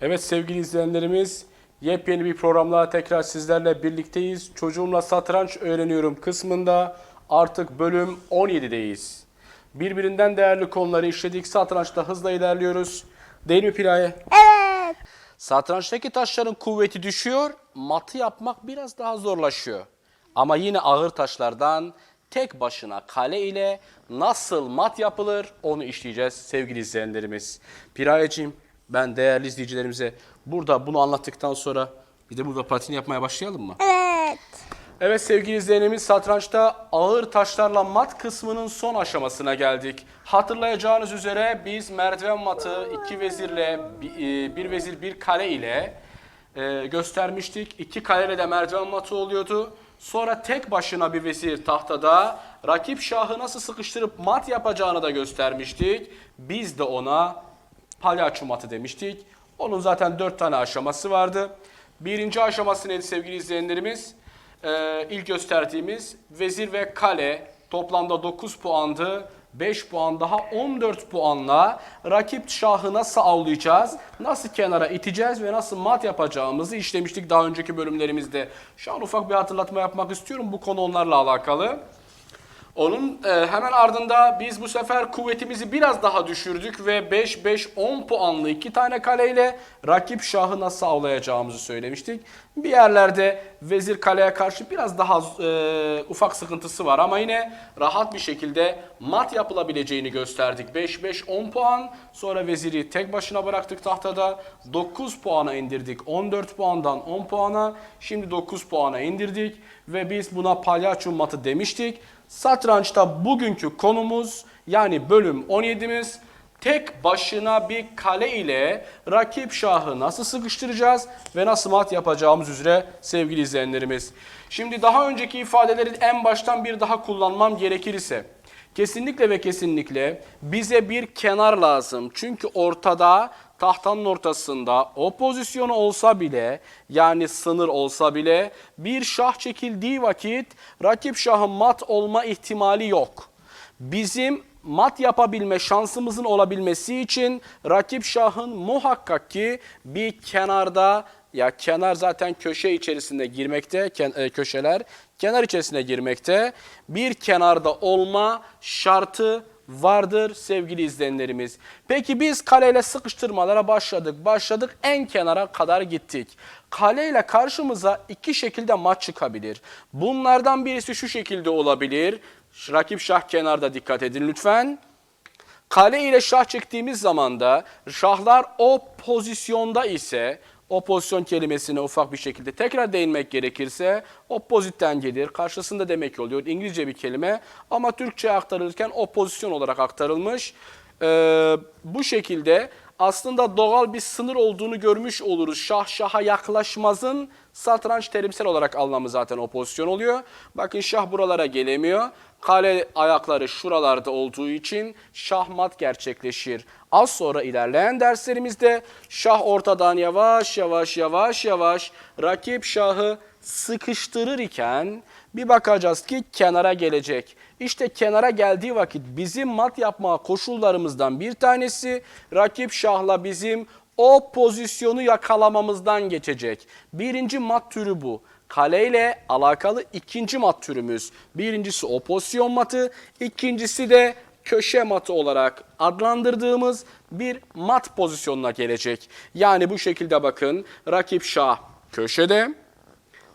Evet sevgili izleyenlerimiz yepyeni bir programla tekrar sizlerle birlikteyiz. Çocuğumla satranç öğreniyorum kısmında artık bölüm 17'deyiz. Birbirinden değerli konuları işledik. Satrançta hızla ilerliyoruz. Değil mi Piraye? Evet. Satrançtaki taşların kuvveti düşüyor, matı yapmak biraz daha zorlaşıyor. Ama yine ağır taşlardan tek başına kale ile nasıl mat yapılır onu işleyeceğiz sevgili izleyenlerimiz. Pirayeciğim ben değerli izleyicilerimize burada bunu anlattıktan sonra bir de burada patin yapmaya başlayalım mı? Evet. Evet sevgili izleyenimiz satrançta ağır taşlarla mat kısmının son aşamasına geldik. Hatırlayacağınız üzere biz merdiven matı iki vezirle e, bir vezir bir kale ile e, göstermiştik. İki kaleyle de merdiven matı oluyordu. Sonra tek başına bir vezir tahtada rakip şahı nasıl sıkıştırıp mat yapacağını da göstermiştik. Biz de ona palyaço matı demiştik. Onun zaten dört tane aşaması vardı. Birinci aşaması neydi sevgili izleyenlerimiz? Ee, ilk gösterdiğimiz vezir ve kale toplamda 9 puandı. 5 puan daha 14 puanla rakip şahı nasıl avlayacağız, nasıl kenara iteceğiz ve nasıl mat yapacağımızı işlemiştik daha önceki bölümlerimizde. Şu an ufak bir hatırlatma yapmak istiyorum bu konu onlarla alakalı. Onun e, hemen ardında biz bu sefer kuvvetimizi biraz daha düşürdük ve 5-5-10 puanlı iki tane kaleyle rakip şahı nasıl avlayacağımızı söylemiştik. Bir yerlerde vezir kaleye karşı biraz daha e, ufak sıkıntısı var ama yine rahat bir şekilde mat yapılabileceğini gösterdik. 5-5-10 puan sonra veziri tek başına bıraktık tahtada 9 puana indirdik. 14 puandan 10 puana şimdi 9 puana indirdik ve biz buna palyaço matı demiştik. Satrançta bugünkü konumuz yani bölüm 17'miz tek başına bir kale ile rakip şahı nasıl sıkıştıracağız ve nasıl mat yapacağımız üzere sevgili izleyenlerimiz. Şimdi daha önceki ifadeleri en baştan bir daha kullanmam gerekir ise kesinlikle ve kesinlikle bize bir kenar lazım. Çünkü ortada tahtanın ortasında o pozisyonu olsa bile yani sınır olsa bile bir şah çekildiği vakit rakip şahın mat olma ihtimali yok. Bizim mat yapabilme şansımızın olabilmesi için rakip şahın muhakkak ki bir kenarda ya kenar zaten köşe içerisinde girmekte, e, köşeler kenar içerisine girmekte. Bir kenarda olma şartı vardır sevgili izleyenlerimiz. Peki biz kaleyle sıkıştırmalara başladık. Başladık en kenara kadar gittik. Kaleyle karşımıza iki şekilde maç çıkabilir. Bunlardan birisi şu şekilde olabilir. Rakip şah kenarda dikkat edin lütfen. Kale ile şah çektiğimiz zaman da şahlar o pozisyonda ise o pozisyon kelimesine ufak bir şekilde tekrar değinmek gerekirse opposite'den gelir. Karşısında demek oluyor. İngilizce bir kelime ama Türkçe aktarılırken opozisyon olarak aktarılmış. Ee, bu şekilde aslında doğal bir sınır olduğunu görmüş oluruz. Şah şaha yaklaşmazın satranç terimsel olarak anlamı zaten o pozisyon oluyor. Bakın şah buralara gelemiyor. Kale ayakları şuralarda olduğu için şahmat gerçekleşir. Az sonra ilerleyen derslerimizde şah ortadan yavaş yavaş yavaş yavaş rakip şahı sıkıştırır iken bir bakacağız ki kenara gelecek. İşte kenara geldiği vakit bizim mat yapma koşullarımızdan bir tanesi rakip şahla bizim o pozisyonu yakalamamızdan geçecek. Birinci mat türü bu. Kaleyle alakalı ikinci mat türümüz. Birincisi o pozisyon matı, ikincisi de köşe matı olarak adlandırdığımız bir mat pozisyonuna gelecek. Yani bu şekilde bakın rakip şah köşede,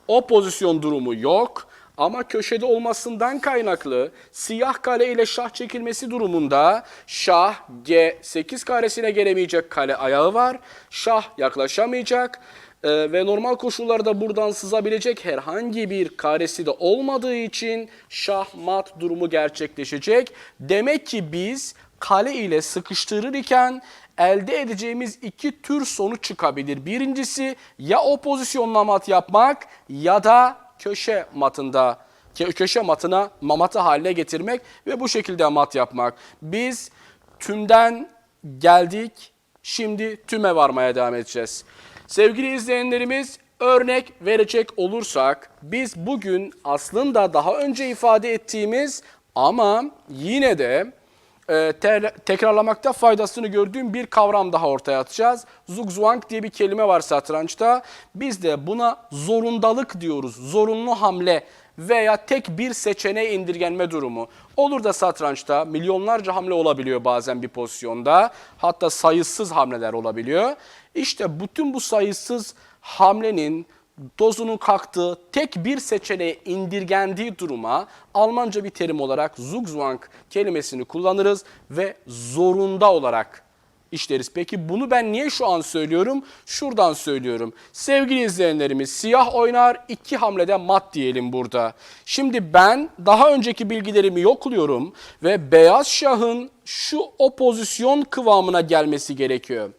o pozisyon durumu yok ama köşede olmasından kaynaklı siyah kale ile şah çekilmesi durumunda şah G8 karesine gelemeyecek kale ayağı var. Şah yaklaşamayacak Ee, ve normal koşullarda buradan sızabilecek herhangi bir karesi de olmadığı için şah mat durumu gerçekleşecek. Demek ki biz kale ile sıkıştırır iken elde edeceğimiz iki tür sonuç çıkabilir. Birincisi ya o pozisyonla mat yapmak ya da köşe matında kö- köşe matına matı haline getirmek ve bu şekilde mat yapmak. Biz tümden geldik Şimdi tüme varmaya devam edeceğiz. Sevgili izleyenlerimiz örnek verecek olursak biz bugün aslında daha önce ifade ettiğimiz ama yine de e, te- tekrarlamakta faydasını gördüğüm bir kavram daha ortaya atacağız. Zugzwang diye bir kelime var satrançta. Biz de buna zorundalık diyoruz. Zorunlu hamle veya tek bir seçeneğe indirgenme durumu. Olur da satrançta milyonlarca hamle olabiliyor bazen bir pozisyonda. Hatta sayısız hamleler olabiliyor. İşte bütün bu sayısız hamlenin dozunun kalktığı tek bir seçeneğe indirgendiği duruma Almanca bir terim olarak Zugzwang kelimesini kullanırız ve zorunda olarak işleriz. Peki bunu ben niye şu an söylüyorum? Şuradan söylüyorum. Sevgili izleyenlerimiz siyah oynar iki hamlede mat diyelim burada. Şimdi ben daha önceki bilgilerimi yokluyorum ve beyaz şahın şu o pozisyon kıvamına gelmesi gerekiyor.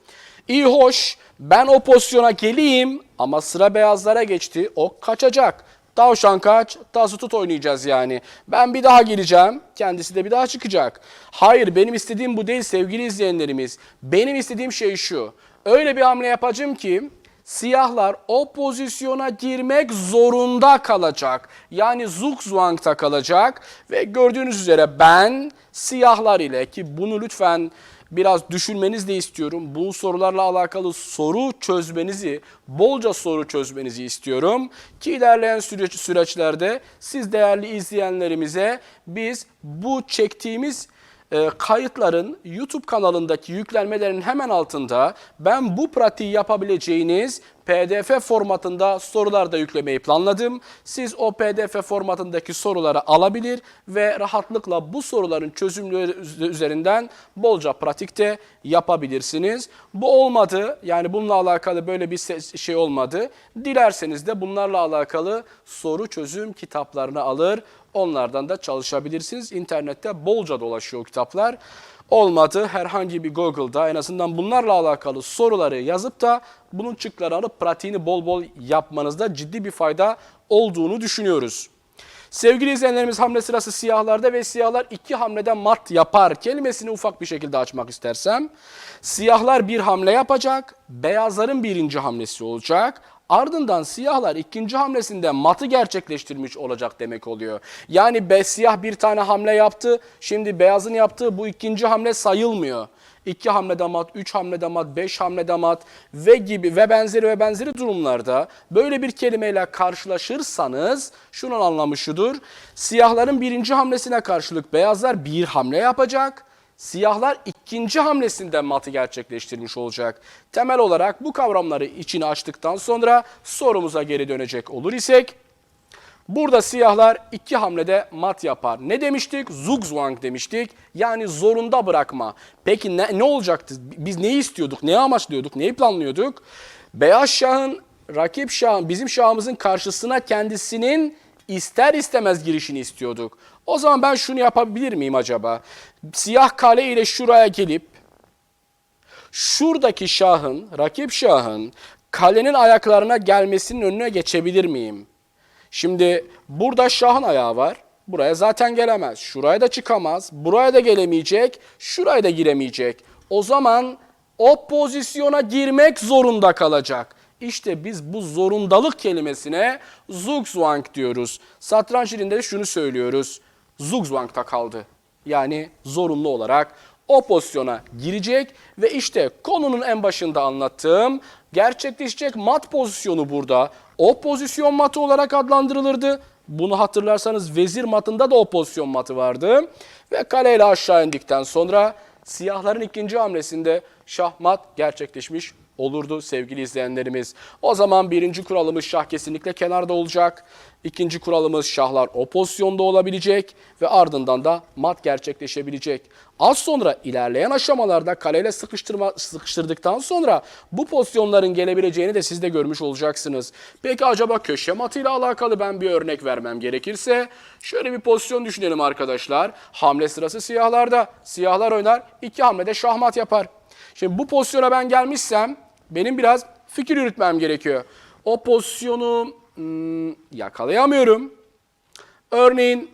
İyi hoş ben o pozisyona geleyim ama sıra beyazlara geçti. O kaçacak. Tavşan kaç, tası tut oynayacağız yani. Ben bir daha geleceğim, kendisi de bir daha çıkacak. Hayır benim istediğim bu değil sevgili izleyenlerimiz. Benim istediğim şey şu. Öyle bir hamle yapacağım ki siyahlar o pozisyona girmek zorunda kalacak. Yani zugzwang'ta kalacak ve gördüğünüz üzere ben siyahlar ile ki bunu lütfen biraz düşünmenizi de istiyorum. Bu sorularla alakalı soru çözmenizi, bolca soru çözmenizi istiyorum. Ki ilerleyen süreç, süreçlerde siz değerli izleyenlerimize biz bu çektiğimiz e, kayıtların YouTube kanalındaki yüklenmelerin hemen altında ben bu pratiği yapabileceğiniz PDF formatında sorular da yüklemeyi planladım. Siz o PDF formatındaki soruları alabilir ve rahatlıkla bu soruların çözümleri üzerinden bolca pratikte yapabilirsiniz. Bu olmadı yani bununla alakalı böyle bir şey olmadı. Dilerseniz de bunlarla alakalı soru çözüm kitaplarını alır. Onlardan da çalışabilirsiniz. İnternette bolca dolaşıyor kitaplar. Olmadı herhangi bir Google'da en azından bunlarla alakalı soruları yazıp da bunun çıktılarını alıp pratiğini bol bol yapmanızda ciddi bir fayda olduğunu düşünüyoruz. Sevgili izleyenlerimiz hamle sırası siyahlarda ve siyahlar iki hamleden mat yapar kelimesini ufak bir şekilde açmak istersem. Siyahlar bir hamle yapacak, beyazların birinci hamlesi olacak. Ardından siyahlar ikinci hamlesinde matı gerçekleştirmiş olacak demek oluyor. Yani be, siyah bir tane hamle yaptı, şimdi beyazın yaptığı bu ikinci hamle sayılmıyor. 2 hamlede mat, 3 hamlede mat, 5 hamlede mat ve gibi ve benzeri ve benzeri durumlarda böyle bir kelimeyle karşılaşırsanız şunun anlamı şudur. Siyahların birinci hamlesine karşılık beyazlar bir hamle yapacak. Siyahlar ikinci hamlesinde matı gerçekleştirmiş olacak. Temel olarak bu kavramları içine açtıktan sonra sorumuza geri dönecek olur isek Burada siyahlar iki hamlede mat yapar. Ne demiştik? Zugzwang demiştik. Yani zorunda bırakma. Peki ne, ne olacaktı? Biz neyi istiyorduk? Neyi amaçlıyorduk? Neyi planlıyorduk? Beyaz şahın, rakip şahın, bizim şahımızın karşısına kendisinin ister istemez girişini istiyorduk. O zaman ben şunu yapabilir miyim acaba? Siyah kale ile şuraya gelip şuradaki şahın, rakip şahın kalenin ayaklarına gelmesinin önüne geçebilir miyim? Şimdi burada şahın ayağı var. Buraya zaten gelemez. Şuraya da çıkamaz. Buraya da gelemeyecek. Şuraya da giremeyecek. O zaman o pozisyona girmek zorunda kalacak. İşte biz bu zorundalık kelimesine Zugzwang diyoruz. Satranç dilinde de şunu söylüyoruz. Zugzwang'ta kaldı. Yani zorunlu olarak o pozisyona girecek ve işte konunun en başında anlattığım gerçekleşecek mat pozisyonu burada. O pozisyon matı olarak adlandırılırdı. Bunu hatırlarsanız vezir matında da o pozisyon matı vardı. Ve kaleyle aşağı indikten sonra siyahların ikinci hamlesinde şahmat gerçekleşmiş olurdu sevgili izleyenlerimiz. O zaman birinci kuralımız şah kesinlikle kenarda olacak. İkinci kuralımız şahlar o pozisyonda olabilecek ve ardından da mat gerçekleşebilecek. Az sonra ilerleyen aşamalarda kaleyle sıkıştırma, sıkıştırdıktan sonra bu pozisyonların gelebileceğini de siz de görmüş olacaksınız. Peki acaba köşe matıyla alakalı ben bir örnek vermem gerekirse şöyle bir pozisyon düşünelim arkadaşlar. Hamle sırası siyahlarda. Siyahlar oynar, iki hamlede şahmat yapar. Şimdi bu pozisyona ben gelmişsem benim biraz fikir yürütmem gerekiyor. O pozisyonu hmm, yakalayamıyorum. Örneğin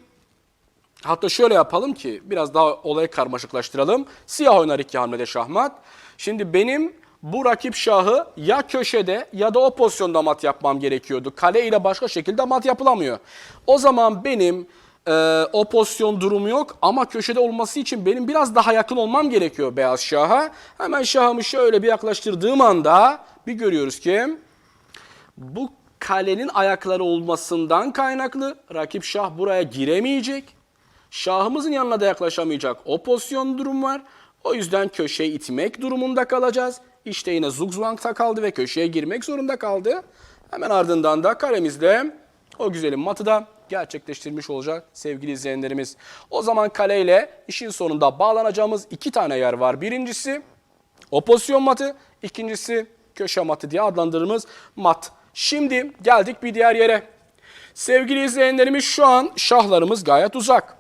hatta şöyle yapalım ki biraz daha olayı karmaşıklaştıralım. Siyah oynar iki hamlede şahmat. Şimdi benim bu rakip şahı ya köşede ya da o pozisyonda mat yapmam gerekiyordu. Kale ile başka şekilde mat yapılamıyor. O zaman benim e, o pozisyon durumu yok ama köşede olması için benim biraz daha yakın olmam gerekiyor beyaz şaha. Hemen şahımı şöyle bir yaklaştırdığım anda bir görüyoruz ki bu kalenin ayakları olmasından kaynaklı rakip şah buraya giremeyecek. Şahımızın yanına da yaklaşamayacak. O pozisyon durum var. O yüzden köşeyi itmek durumunda kalacağız. İşte yine zugzwang'ta kaldı ve köşeye girmek zorunda kaldı. Hemen ardından da kalemizle o güzelim matı da gerçekleştirmiş olacak sevgili izleyenlerimiz. O zaman kaleyle işin sonunda bağlanacağımız iki tane yer var. Birincisi o pozisyon matı, ikincisi köşe matı diye adlandırdığımız mat. Şimdi geldik bir diğer yere. Sevgili izleyenlerimiz şu an şahlarımız gayet uzak.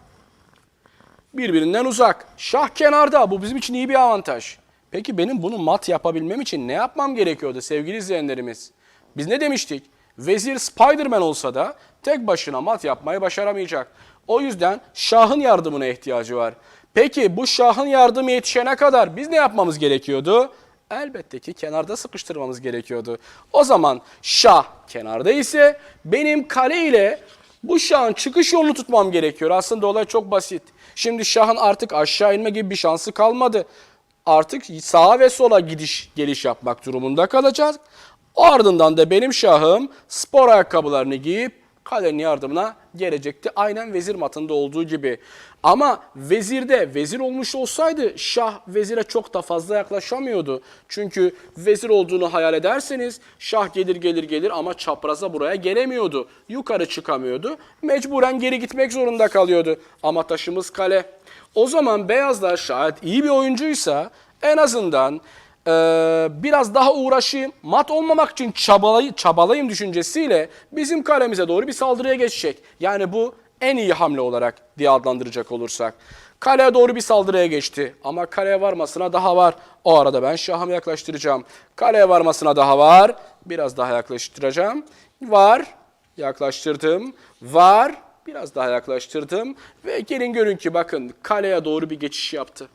Birbirinden uzak. Şah kenarda. Bu bizim için iyi bir avantaj. Peki benim bunu mat yapabilmem için ne yapmam gerekiyordu sevgili izleyenlerimiz? Biz ne demiştik? Vezir Spiderman olsa da tek başına mat yapmayı başaramayacak. O yüzden şahın yardımına ihtiyacı var. Peki bu şahın yardımı yetişene kadar biz ne yapmamız gerekiyordu? Elbette ki kenarda sıkıştırmamız gerekiyordu. O zaman şah kenarda ise benim kale ile bu şahın çıkış yolunu tutmam gerekiyor. Aslında olay çok basit. Şimdi şahın artık aşağı inme gibi bir şansı kalmadı. Artık sağa ve sola gidiş geliş yapmak durumunda kalacağız. O ardından da benim şahım spor ayakkabılarını giyip kalenin yardımına gelecekti. Aynen vezir matında olduğu gibi. Ama vezirde vezir olmuş olsaydı şah vezire çok da fazla yaklaşamıyordu. Çünkü vezir olduğunu hayal ederseniz şah gelir gelir gelir ama çapraza buraya gelemiyordu. Yukarı çıkamıyordu. Mecburen geri gitmek zorunda kalıyordu. Ama taşımız kale. O zaman beyazlar şayet iyi bir oyuncuysa en azından ee, biraz daha uğraşayım, mat olmamak için çabalayayım, çabalayayım düşüncesiyle bizim kalemize doğru bir saldırıya geçecek. Yani bu en iyi hamle olarak diye adlandıracak olursak. Kaleye doğru bir saldırıya geçti ama kaleye varmasına daha var. O arada ben şahımı yaklaştıracağım. Kaleye varmasına daha var. Biraz daha yaklaştıracağım. Var. Yaklaştırdım. Var. Biraz daha yaklaştırdım. Ve gelin görün ki bakın kaleye doğru bir geçiş yaptı.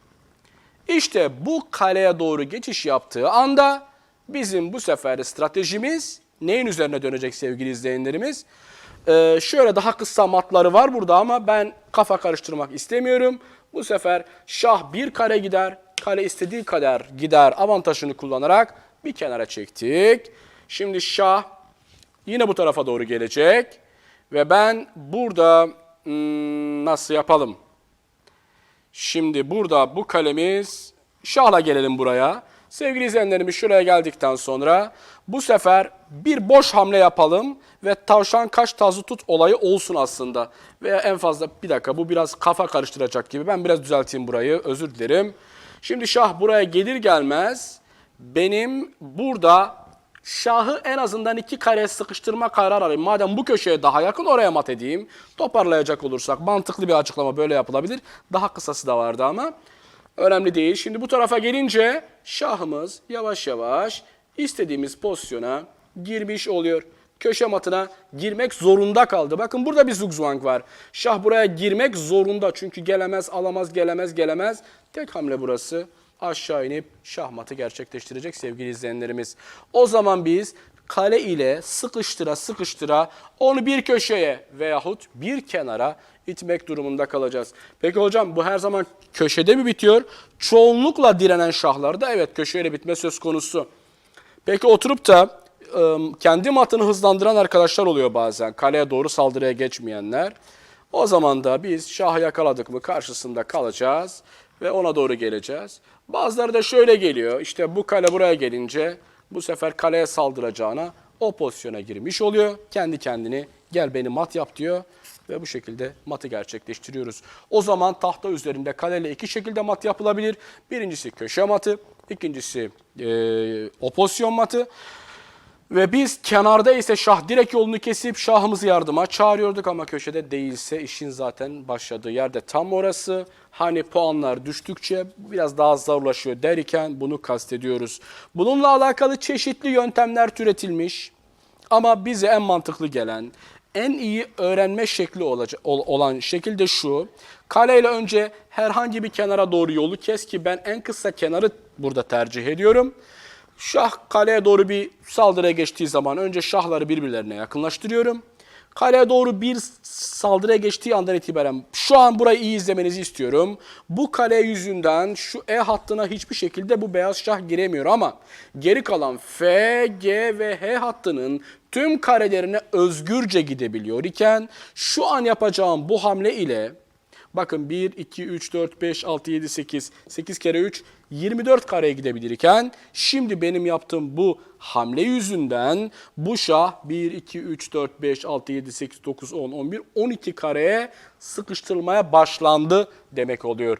İşte bu kaleye doğru geçiş yaptığı anda bizim bu sefer stratejimiz neyin üzerine dönecek sevgili izleyenlerimiz? Ee, şöyle daha kısa matları var burada ama ben kafa karıştırmak istemiyorum. Bu sefer şah bir kare gider, kale istediği kadar gider avantajını kullanarak bir kenara çektik. Şimdi şah yine bu tarafa doğru gelecek ve ben burada hmm, nasıl yapalım? Şimdi burada bu kalemiz şahla gelelim buraya. Sevgili izleyenlerimiz şuraya geldikten sonra bu sefer bir boş hamle yapalım ve tavşan kaç tazı tut olayı olsun aslında. Veya en fazla bir dakika bu biraz kafa karıştıracak gibi. Ben biraz düzelteyim burayı özür dilerim. Şimdi şah buraya gelir gelmez benim burada şahı en azından iki kareye sıkıştırma kararı alayım. Madem bu köşeye daha yakın oraya mat edeyim. Toparlayacak olursak mantıklı bir açıklama böyle yapılabilir. Daha kısası da vardı ama önemli değil. Şimdi bu tarafa gelince şahımız yavaş yavaş istediğimiz pozisyona girmiş oluyor. Köşe matına girmek zorunda kaldı. Bakın burada bir zugzwang var. Şah buraya girmek zorunda çünkü gelemez, alamaz, gelemez, gelemez. Tek hamle burası aşağı inip şahmatı gerçekleştirecek sevgili izleyenlerimiz. O zaman biz kale ile sıkıştıra sıkıştıra onu bir köşeye veyahut bir kenara itmek durumunda kalacağız. Peki hocam bu her zaman köşede mi bitiyor? Çoğunlukla direnen şahlarda evet köşeyle bitme söz konusu. Peki oturup da ıı, kendi matını hızlandıran arkadaşlar oluyor bazen. Kaleye doğru saldırıya geçmeyenler. O zaman da biz şahı yakaladık mı karşısında kalacağız ve ona doğru geleceğiz. Bazıları da şöyle geliyor. İşte bu kale buraya gelince bu sefer kaleye saldıracağına o pozisyona girmiş oluyor. Kendi kendini gel beni mat yap diyor ve bu şekilde matı gerçekleştiriyoruz. O zaman tahta üzerinde kaleyle iki şekilde mat yapılabilir. Birincisi köşe matı, ikincisi e, o matı. Ve biz kenarda ise şah direkt yolunu kesip şahımızı yardıma çağırıyorduk ama köşede değilse işin zaten başladığı yerde tam orası. Hani puanlar düştükçe biraz daha zorlaşıyor derken bunu kastediyoruz. Bununla alakalı çeşitli yöntemler türetilmiş ama bize en mantıklı gelen, en iyi öğrenme şekli olan şekilde şu. Kaleyle önce herhangi bir kenara doğru yolu kes ki ben en kısa kenarı burada tercih ediyorum. Şah kaleye doğru bir saldırıya geçtiği zaman önce şahları birbirlerine yakınlaştırıyorum. Kaleye doğru bir saldırıya geçtiği andan itibaren şu an burayı iyi izlemenizi istiyorum. Bu kale yüzünden şu E hattına hiçbir şekilde bu beyaz şah giremiyor ama geri kalan F, G ve H hattının tüm karelerine özgürce gidebiliyor iken şu an yapacağım bu hamle ile Bakın 1, 2, 3, 4, 5, 6, 7, 8. 8 kere 3, 24 kareye gidebilirken şimdi benim yaptığım bu hamle yüzünden bu şah 1, 2, 3, 4, 5, 6, 7, 8, 9, 10, 11, 12 kareye sıkıştırılmaya başlandı demek oluyor.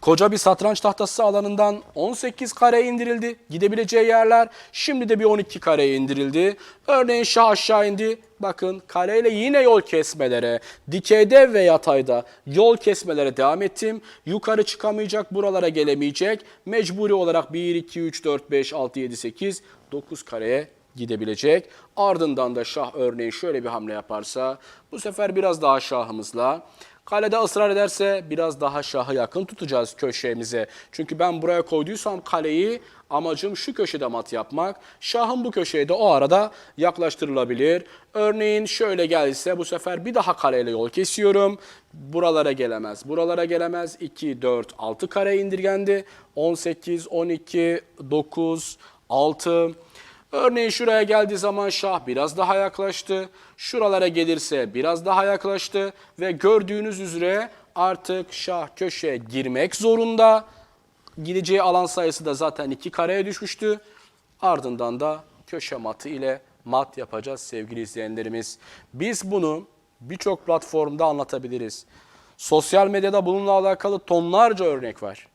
Koca bir satranç tahtası alanından 18 kareye indirildi. Gidebileceği yerler şimdi de bir 12 kareye indirildi. Örneğin şah aşağı indi. Bakın kareyle yine yol kesmelere, dikeyde ve yatayda yol kesmelere devam ettim. Yukarı çıkamayacak, buralara gelemeyecek. Mecburi olarak 1, 2, 3, 4, 5, 6, 7, 8, 9 kareye gidebilecek. Ardından da şah örneğin şöyle bir hamle yaparsa bu sefer biraz daha şahımızla Kalede ısrar ederse biraz daha şahı yakın tutacağız köşemize. Çünkü ben buraya koyduysam kaleyi amacım şu köşede mat yapmak. Şahım bu köşeye de o arada yaklaştırılabilir. Örneğin şöyle gelse bu sefer bir daha kareyle yol kesiyorum. Buralara gelemez. Buralara gelemez. 2, 4, 6 kare indirgendi. 18, 12, 9, 6... Örneğin şuraya geldiği zaman şah biraz daha yaklaştı. Şuralara gelirse biraz daha yaklaştı. Ve gördüğünüz üzere artık şah köşeye girmek zorunda. Gideceği alan sayısı da zaten iki kareye düşmüştü. Ardından da köşe matı ile mat yapacağız sevgili izleyenlerimiz. Biz bunu birçok platformda anlatabiliriz. Sosyal medyada bununla alakalı tonlarca örnek var.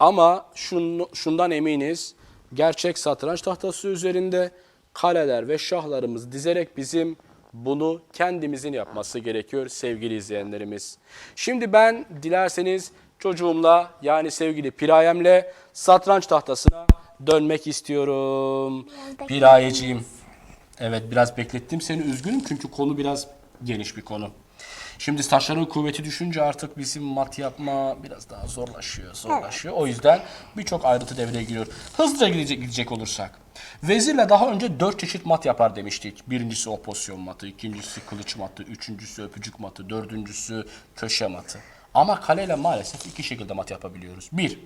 Ama şun, şundan eminiz, gerçek satranç tahtası üzerinde kaleler ve şahlarımızı dizerek bizim bunu kendimizin yapması gerekiyor sevgili izleyenlerimiz. Şimdi ben dilerseniz çocuğumla yani sevgili Pirayem'le satranç tahtasına dönmek istiyorum. Pirayeciğim. Evet biraz beklettim seni üzgünüm çünkü konu biraz geniş bir konu. Şimdi taşların kuvveti düşünce artık bizim mat yapma biraz daha zorlaşıyor, zorlaşıyor. O yüzden birçok ayrıntı devreye giriyor. Hızlıca gidecek, gidecek olursak. Vezirle daha önce dört çeşit mat yapar demiştik. Birincisi opozisyon matı, ikincisi kılıç matı, üçüncüsü öpücük matı, dördüncüsü köşe matı. Ama kaleyle maalesef iki şekilde mat yapabiliyoruz. Bir,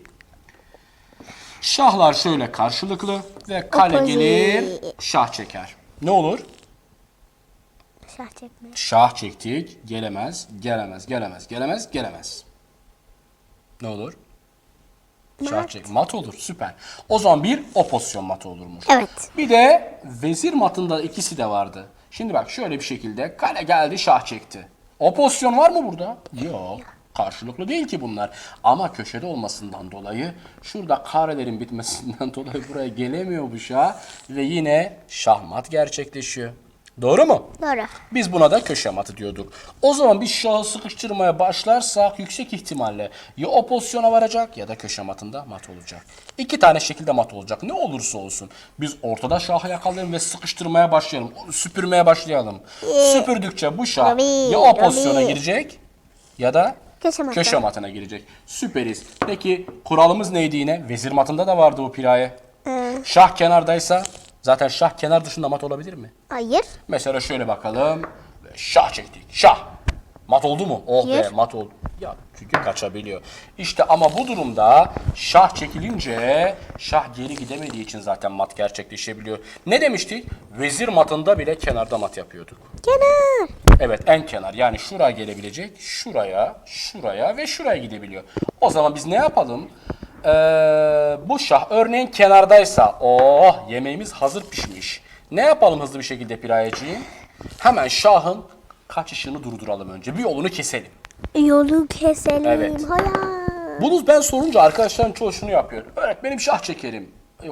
şahlar şöyle karşılıklı ve kale gelir şah çeker. Ne olur? Şah çekme. Şah çektik. Gelemez, gelemez, gelemez, gelemez, gelemez. Ne olur? Şah Mat. çek. Mat olur. Süper. O zaman bir o pozisyon matı olurmuş. Evet. Bir de vezir matında ikisi de vardı. Şimdi bak şöyle bir şekilde kale geldi şah çekti. O pozisyon var mı burada? Yok. Karşılıklı değil ki bunlar. Ama köşede olmasından dolayı şurada karelerin bitmesinden dolayı buraya gelemiyor bu şah. Ve yine şahmat gerçekleşiyor. Doğru mu? Doğru. Biz buna da köşe matı diyorduk. O zaman biz şahı sıkıştırmaya başlarsak yüksek ihtimalle ya o pozisyona varacak ya da köşe matında mat olacak. İki tane şekilde mat olacak. Ne olursa olsun. Biz ortada şahı yakalayalım ve sıkıştırmaya başlayalım. Süpürmeye başlayalım. Süpürdükçe bu şah Tabii, ya o pozisyona tabii. girecek ya da Köşe matı. köşe matına girecek. Süperiz. Peki kuralımız neydi yine? Vezir matında da vardı bu piraye. Şah kenardaysa zaten şah kenar dışında mat olabilir mi? Hayır. Mesela şöyle bakalım. Şah çektik. Şah. Mat oldu mu? Oh be Hayır. mat oldu. Ya çünkü kaçabiliyor. İşte ama bu durumda şah çekilince şah geri gidemediği için zaten mat gerçekleşebiliyor. Ne demiştik? Vezir matında bile kenarda mat yapıyorduk. Kenar. Evet en kenar yani şuraya gelebilecek, şuraya, şuraya ve şuraya gidebiliyor. O zaman biz ne yapalım? Ee, bu şah örneğin kenardaysa, oh yemeğimiz hazır pişmiş. Ne yapalım hızlı bir şekilde pirayeciğim? Hemen şahın kaçışını durduralım önce. Bir yolunu keselim. Yolu keselim. Evet. Hayır. Bunu ben sorunca arkadaşların çoğu şunu yapıyor. Öğretmenim şah çekerim.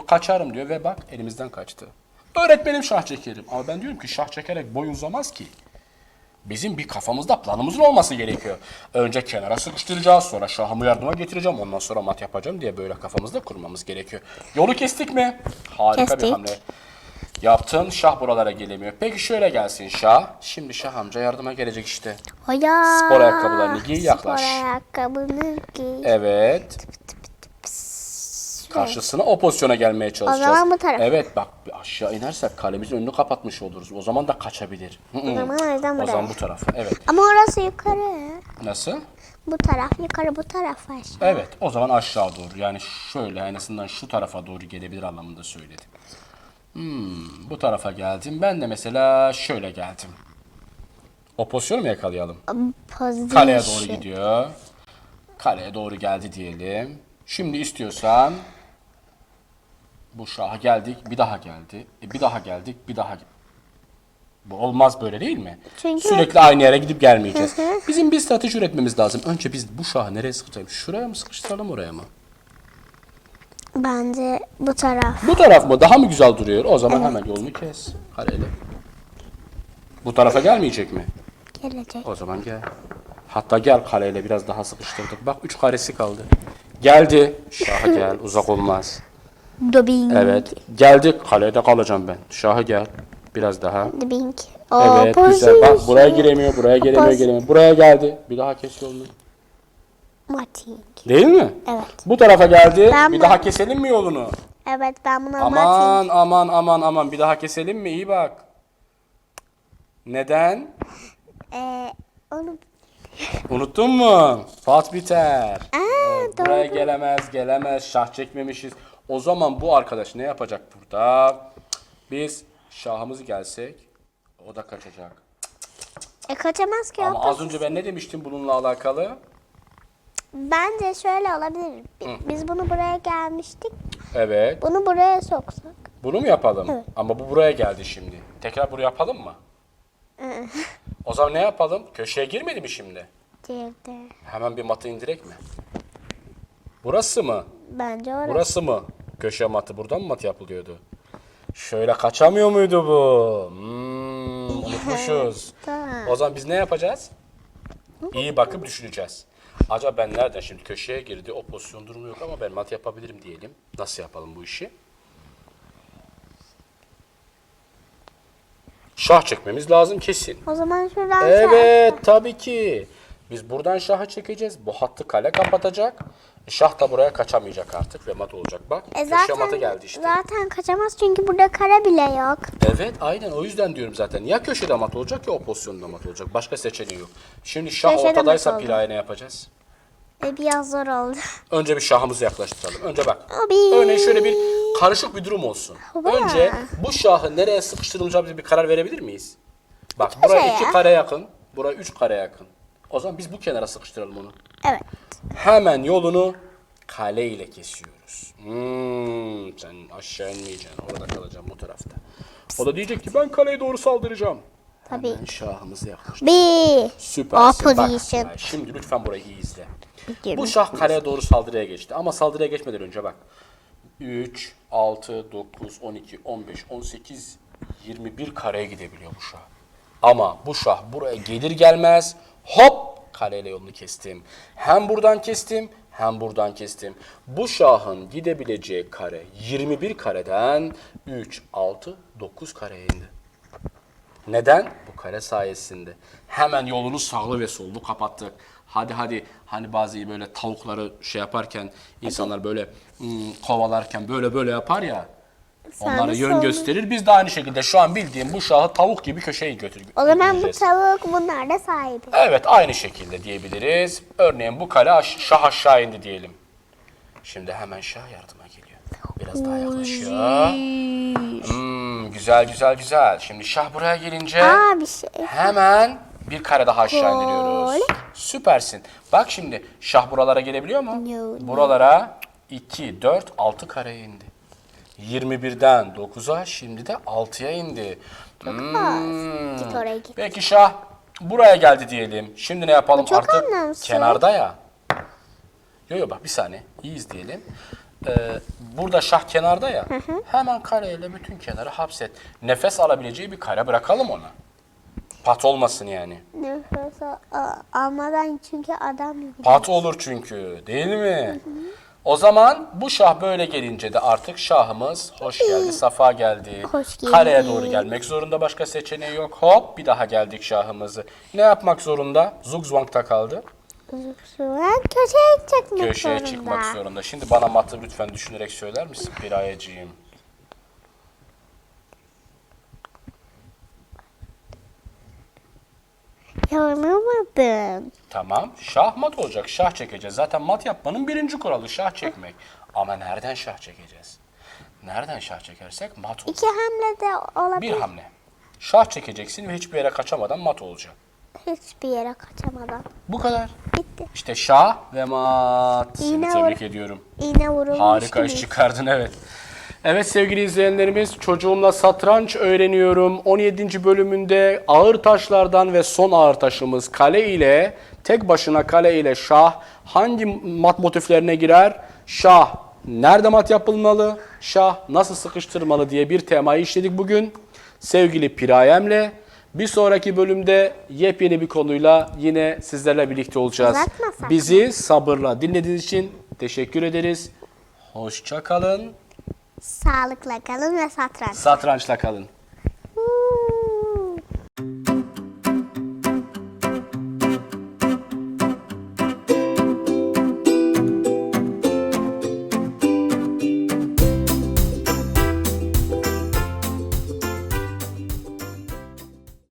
Kaçarım diyor ve bak elimizden kaçtı. Öğretmenim şah çekerim. Ama ben diyorum ki şah çekerek boy uzamaz ki. Bizim bir kafamızda planımızın olması gerekiyor. Önce kenara sıkıştıracağız, sonra şahımı yardıma getireceğim, ondan sonra mat yapacağım diye böyle kafamızda kurmamız gerekiyor. Yolu kestik mi? Harika bir Kestik. hamle. Yaptın, şah buralara gelemiyor. Peki şöyle gelsin şah. Şimdi şah amca yardıma gelecek işte. Hayır. Spor ayakkabılarını giy, yaklaş. Spor ayakkabını giy. Evet. Karşısına o pozisyona gelmeye çalışacağız. zaman bu taraf. Evet bak aşağı inersek kalemizin önünü kapatmış oluruz. O zaman da kaçabilir. Hı hı. O zaman nereden O buraya? zaman bu tarafa. Evet. Ama orası yukarı. Nasıl? Bu taraf yukarı bu taraf aşağı. Evet. O zaman aşağı doğru. Yani şöyle en azından şu tarafa doğru gelebilir anlamında söyledim. Hmm, bu tarafa geldim. Ben de mesela şöyle geldim. O pozisyonu mu yakalayalım? Position. Kaleye doğru gidiyor. Kaleye doğru geldi diyelim. Şimdi istiyorsan bu şaha geldik, bir daha geldi. E, bir daha geldik, bir daha bu olmaz böyle değil mi? Çünkü- Sürekli aynı yere gidip gelmeyeceğiz. Bizim bir strateji üretmemiz lazım. Önce biz bu şahı nereye sıkıştıralım? Şuraya mı sıkıştıralım oraya mı? Bence bu taraf. Bu taraf mı? Daha mı güzel duruyor? O zaman hemen yolunu kes. Kareyle. Bu tarafa gelmeyecek mi? Gelecek. O zaman gel. Hatta gel kaleyle biraz daha sıkıştırdık. Bak üç karesi kaldı. Geldi. Şaha gel. Uzak olmaz. Dobing. Evet. Geldi. Kalede kalacağım ben. Şaha gel. Biraz daha. Dobing. O Evet güzel. Bak buraya giremiyor. Buraya gelemiyor. Pozisyon. Gelemiyor. Buraya geldi. Bir daha kes yolunu. Mating. Değil mi? Evet. Bu tarafa geldi. Ben bir daha keselim mi yolunu? Evet ben buna mating. Aman aman aman aman. Bir daha keselim mi? İyi bak. Neden? Ee, onu... Unuttun mu? Fat biter. Aa, Evet, buraya gelemez, gelemez. Şah çekmemişiz. O zaman bu arkadaş ne yapacak burada? Biz şahımız gelsek o da kaçacak. E kaçamaz ki. Ama az önce ben ne demiştim bununla alakalı? Bence şöyle olabilir. Bi- Biz bunu buraya gelmiştik. Evet. Bunu buraya soksak. Bunu mu yapalım? Evet. Ama bu buraya geldi şimdi. Tekrar buraya yapalım mı? o zaman ne yapalım? Köşeye girmedi mi şimdi? Girdi. Hemen bir matı indirek mi? Burası mı? Bence orası. Burası mı? Köşe matı. Buradan mı mat yapılıyordu? Şöyle kaçamıyor muydu bu? Hmm, unutmuşuz. Tamam. O zaman biz ne yapacağız? İyi bakıp düşüneceğiz. Acaba ben nereden şimdi köşeye girdi o pozisyon durumu yok ama ben mat yapabilirim diyelim. Nasıl yapalım bu işi? Şah çekmemiz lazım kesin. O zaman şuradan Evet tabii ki. Biz buradan şahı çekeceğiz. Bu hattı kale kapatacak. Şah da buraya kaçamayacak artık ve mat olacak. Bak E köşe zaten, matı geldi işte. zaten kaçamaz çünkü burada kare bile yok. Evet aynen o yüzden diyorum zaten. Ya köşede mat olacak ya o pozisyonda mat olacak. Başka seçeneği yok. Şimdi şah Köşede ortadaysa. Pilay'a ne yapacağız? E biraz zor oldu. Önce bir şahımızı yaklaştıralım. Önce bak. Abi. Örneğin şöyle bir karışık bir durum olsun. Baba. Önce bu şahı nereye sıkıştırılacağımıza bir karar verebilir miyiz? Bak buraya iki kare yakın. Buraya üç kare yakın. O zaman biz bu kenara sıkıştıralım onu. Evet. Hemen yolunu kale ile kesiyoruz. Hmm, sen aşağı inmeyeceksin. Orada kalacaksın bu tarafta. O da diyecek ki ben kaleye doğru saldıracağım. Tabii. Hemen şahımızı yaklaştır. Bir. Süpersin. Bak, ya şimdi lütfen burayı iyi izle. Bu şah kaleye doğru saldırıya geçti. Ama saldırıya geçmeden önce bak. 3, 6, 9, 12, 15, 18, 21 kareye gidebiliyor bu şah. Ama bu şah buraya gelir gelmez hop kaleyle yolunu kestim. Hem buradan kestim hem buradan kestim. Bu şahın gidebileceği kare 21 kareden 3, 6, 9 kareye indi. Neden? Bu kare sayesinde. Hemen yolunu sağlı ve sollu kapattık. Hadi hadi hani bazı böyle tavukları şey yaparken insanlar böyle hmm, kovalarken böyle böyle yapar ya. Onlara yön sollu. gösterir. Biz de aynı şekilde şu an bildiğim bu şahı tavuk gibi köşeye götür. O zaman bu tavuk bunlar da sahibi. Evet aynı şekilde diyebiliriz. Örneğin bu kale aş- şah aşağı indi diyelim. Şimdi hemen şah yardıma geliyor. Biraz daha yaklaşıyor. Hmm, güzel güzel güzel. Şimdi şah buraya gelince Aa bir şey. hemen bir kare daha aşağı indiriyoruz. Süpersin. Bak şimdi şah buralara gelebiliyor mu? Yo, Buralara 2, 4, 6 kareye indi. 21'den 9'a şimdi de 6'ya indi. Hmm. Git oraya git. Peki şah buraya geldi diyelim. Şimdi ne yapalım? Bu çok Artık anlamsız. kenarda ya. Yo yo bak bir saniye. İyi izleyelim. Ee, burada şah kenarda ya. Hemen kareyle bütün kenarı hapset. Nefes alabileceği bir kare bırakalım ona. Pat olmasın yani. Nefes al- a- almadan çünkü adam gibi. Pat olur çünkü değil mi? O zaman bu şah böyle gelince de artık şahımız hoş geldi, safa geldi. Hoş geldi. Kareye doğru gelmek zorunda başka seçeneği yok. Hop bir daha geldik şahımızı. Ne yapmak zorunda? Zugzwang'da kaldı. gözüksün. Köşeye çekmek Köşeye zorunda. çıkmak zorunda. Şimdi bana matı lütfen düşünerek söyler misin Pirayeciğim? Yanılmadın. Tamam. Şah mat olacak. Şah çekeceğiz. Zaten mat yapmanın birinci kuralı şah çekmek. Ama nereden şah çekeceğiz? Nereden şah çekersek mat olur. İki hamle de Bir olabilir. hamle. Şah çekeceksin ve hiçbir yere kaçamadan mat olacak. Hiçbir yere kaçamadan. Bu kadar. Bitti. İşte şah ve mat. Seni Yine tebrik ediyorum. İğne vurulmuş Harika iş çıkardın evet. Evet sevgili izleyenlerimiz çocuğumla satranç öğreniyorum. 17. bölümünde ağır taşlardan ve son ağır taşımız kale ile tek başına kale ile şah hangi mat motiflerine girer? Şah nerede mat yapılmalı? Şah nasıl sıkıştırmalı diye bir temayı işledik bugün. Sevgili Pirayem'le bir sonraki bölümde yepyeni bir konuyla yine sizlerle birlikte olacağız. Bizi sabırla dinlediğiniz için teşekkür ederiz. Hoşça kalın. Sağlıkla kalın ve satranç. Satrançla kalın.